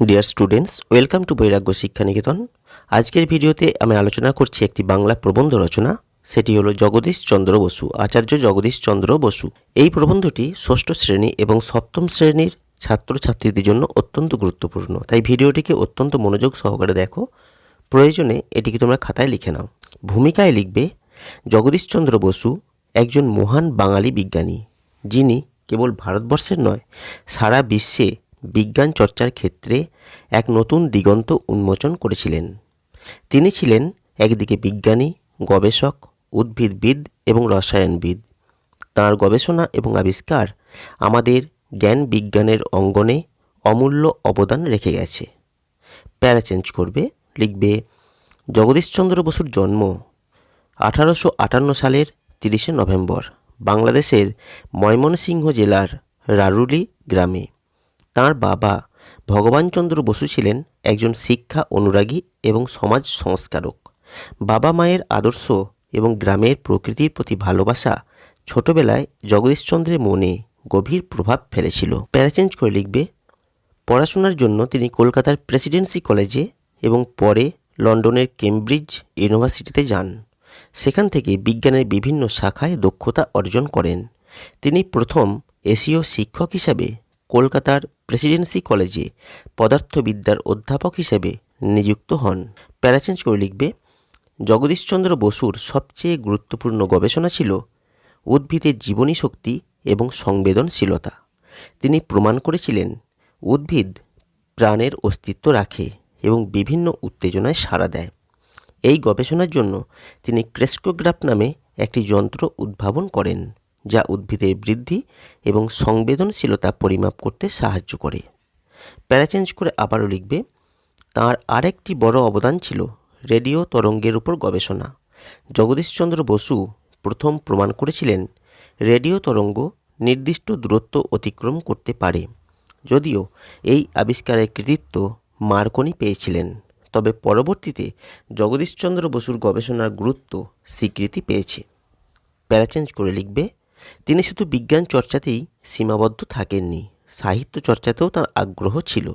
Dear students welcome to বৈরাগ্য শিক্ষানিকেতন আজকের ভিডিওতে আমি আলোচনা করছি একটি বাংলা প্রবন্ধ রচনা। সেটি হলো জগদীশ চন্দ্র বসু, আচার্য জগদীশ চন্দ্র বসু। এই প্রবন্ধটি ষষ্ঠ শ্রেণি এবং সপ্তম শ্রেণির ছাত্রছাত্রীদের জন্য অত্যন্ত গুরুত্বপূর্ণ। তাই ভিডিওটিকে অত্যন্ত মনোযোগ সহকারে দেখো। প্রয়োজনে এটিকে তোমরা খাতায় লিখে নাও। ভূমিকায় লিখবে জগদীশচন্দ্র বসু একজন মহান বাঙালি বিজ্ঞানী, যিনি কেবল ভারতবর্ষের নয়, সারা বিশ্বে বিজ্ঞান চর্চার ক্ষেত্রে এক নতুন দিগন্ত উন্মোচন করেছিলেন। তিনি ছিলেন একদিকে বিজ্ঞানী, গবেষক, উদ্ভিদবিদ এবং রসায়নবিদ। তাঁর গবেষণা এবং আবিষ্কার আমাদের জ্ঞান বিজ্ঞানের অঙ্গনে অমূল্য অবদান রেখে গেছে। প্যারা চেঞ্জ করবে, লিখবে, জগদীশচন্দ্র বসুর জন্ম আঠারোশো আটান্ন সালের তিরিশে নভেম্বর, বাংলাদেশের ময়মনসিংহ জেলার রারুলি গ্রামে। তাঁর বাবা ভগবানচন্দ্র বসু ছিলেন একজন শিক্ষা অনুরাগী এবং সমাজ সংস্কারক। বাবা মায়ের আদর্শ এবং গ্রামের প্রকৃতির প্রতি ভালোবাসা ছোটবেলায় জগদীশচন্দ্রের মনে গভীর প্রভাব ফেলেছিল। প্যারাচেঞ্জ করে লিখবে, পড়াশোনার জন্য তিনি কলকাতার প্রেসিডেন্সি কলেজে এবং পরে লন্ডনের কেমব্রিজ ইউনিভার্সিটিতে যান। সেখান থেকে বিজ্ঞানের বিভিন্ন শাখায় দক্ষতা অর্জন করেন। তিনি প্রথম এশীয় শিক্ষক হিসাবে কলকাতার প্রেসিডেন্সি কলেজে পদার্থবিদ্যার অধ্যাপক হিসেবে নিযুক্ত হন। প্যারাচেঞ্জ করে লিখবে, জগদীশচন্দ্র বসুর সবচেয়ে গুরুত্বপূর্ণ গবেষণা ছিল উদ্ভিদের জীবনী শক্তি এবং সংবেদনশীলতা। তিনি প্রমাণ করেছিলেন, উদ্ভিদ প্রাণের অস্তিত্ব রাখে এবং বিভিন্ন উত্তেজনায় সাড়া দেয়। এই গবেষণার জন্য তিনি ক্রেস্কোগ্রাফ নামে একটি যন্ত্র উদ্ভাবন করেন। যা উদ্ভিদের বৃদ্ধি এবং সংবেদনশীলতা পরিমাপ করতে সাহায্য করে। প্যারাচেঞ্জ করে আবারও লিখবে, তাঁর আরেকটি বড় অবদান ছিল রেডিও তরঙ্গের উপর গবেষণা। জগদীশচন্দ্র বসু প্রথম প্রমাণ করেছিলেন, রেডিও তরঙ্গ নির্দিষ্ট দূরত্ব অতিক্রম করতে পারে। যদিও এই আবিষ্কারের কৃতিত্ব মার্কনি পেয়েছিলেন, তবে পরবর্তীতে জগদীশচন্দ্র বসুর গবেষণার গুরুত্ব স্বীকৃতি পেয়েছে। প্যারাচেঞ্জ করে লিখবে তিনি শুধু বিজ্ঞান চর্চাতেই সীমাবদ্ধ থাকেননি, সাহিত্য চর্চাতেও তার আগ্রহ ছিল।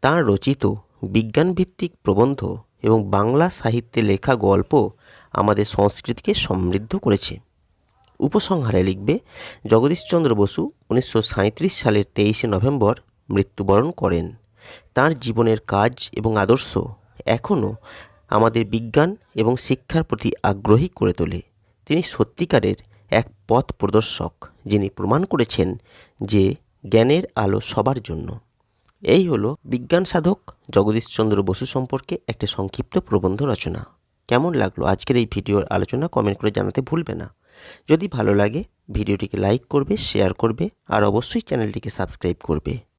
তাঁর রচিত বিজ্ঞানভিত্তিক প্রবন্ধ এবং বাংলা সাহিত্যে লেখা গল্প আমাদের সংস্কৃতিকে সমৃদ্ধ করেছে। উপসংহারে লিখবে, জগদীশচন্দ্র বসু উনিশশো সাঁইত্রিশ সালের তেইশে নভেম্বর মৃত্যুবরণ করেন। তার জীবনের কাজ এবং আদর্শ এখনও আমাদের বিজ্ঞান এবং শিক্ষার প্রতি আগ্রহী করে তোলে। তিনি সত্যিকারের এক পথ প্রদর্শক যিনি প্রমাণ করেছেন যে জ্ঞানের আলো সবার জন্য। এই হলো বিজ্ঞান সাধক জগদীশচন্দ্র বসু সম্পর্কে একটি সংক্ষিপ্ত প্রবন্ধ রচনা। কেমন লাগল আজকের এই ভিডিওর আলোচনা কমেন্ট করে জানাতে ভুলবে না। যদি ভালো লাগে, ভিডিওটিকে লাইক করবে, শেয়ার করবে, আর অবশ্যই চ্যানেলটিকে সাবস্ক্রাইব করবে।